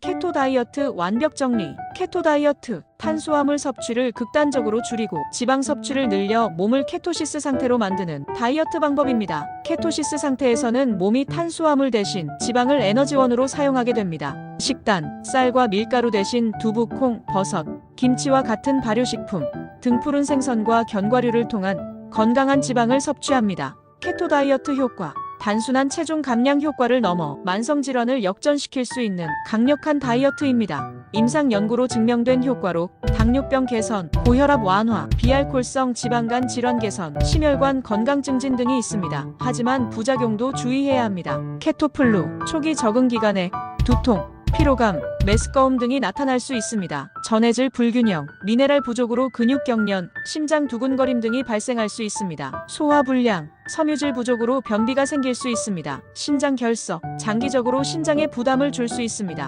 케토 다이어트 완벽 정리. 케토 다이어트. 탄수화물 섭취를 극단적으로 줄이고 지방 섭취를 늘려 몸을 케토시스 상태로 만드는 다이어트 방법입니다. 케토시스 상태에서는 몸이 탄수화물 대신 지방을 에너지원으로 사용하게 됩니다. 식단, 쌀과 밀가루 대신 두부, 콩, 버섯, 김치와 같은 발효식품, 등푸른 생선과 견과류를 통한 건강한 지방을 섭취합니다. 케토 다이어트 효과. 단순한 체중 감량 효과를 넘어 만성 질환을 역전시킬 수 있는 강력한 다이어트입니다. 임상 연구로 증명된 효과로 당뇨병 개선, 고혈압 완화, 비알콜성 지방간 질환 개선, 심혈관 건강 증진 등이 있습니다. 하지만 부작용도 주의해야 합니다. 케토플루 초기 적응 기간에 두통, 피로감, 메스꺼움 등이 나타날 수 있습니다. 전해질 불균형, 미네랄 부족으로 근육 경련, 심장 두근거림 등이 발생할 수 있습니다. 소화 불량, 섬유질 부족으로 변비가 생길 수 있습니다. 신장 결석, 장기적으로 신장에 부담을 줄 수 있습니다.